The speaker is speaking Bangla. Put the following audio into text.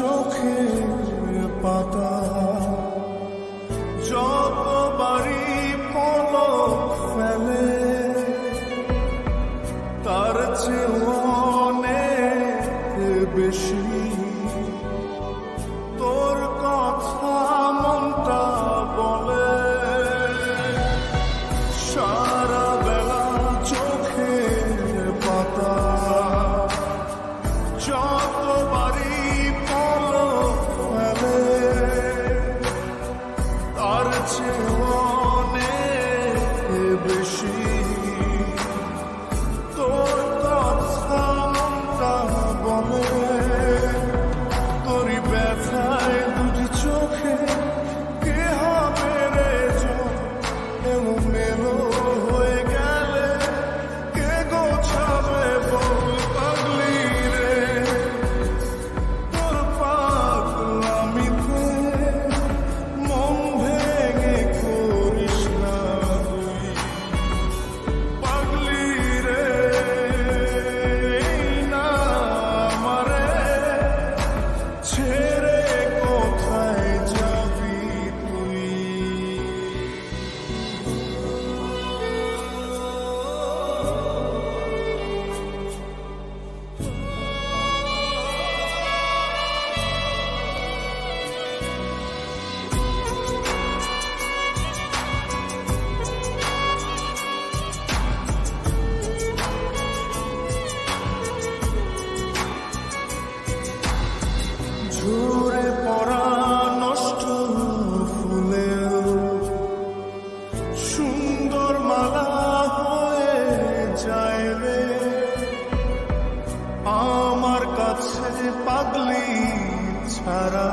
চোখের পাতা। যতবারই পলক ফেলে তার চেয়ে অনেক বেশি। তোর কথা মনটা বলে সব cię সুরে পরা নষ্ট হয়ে যায় রে। আমার কাছে পাগলি ছাড়া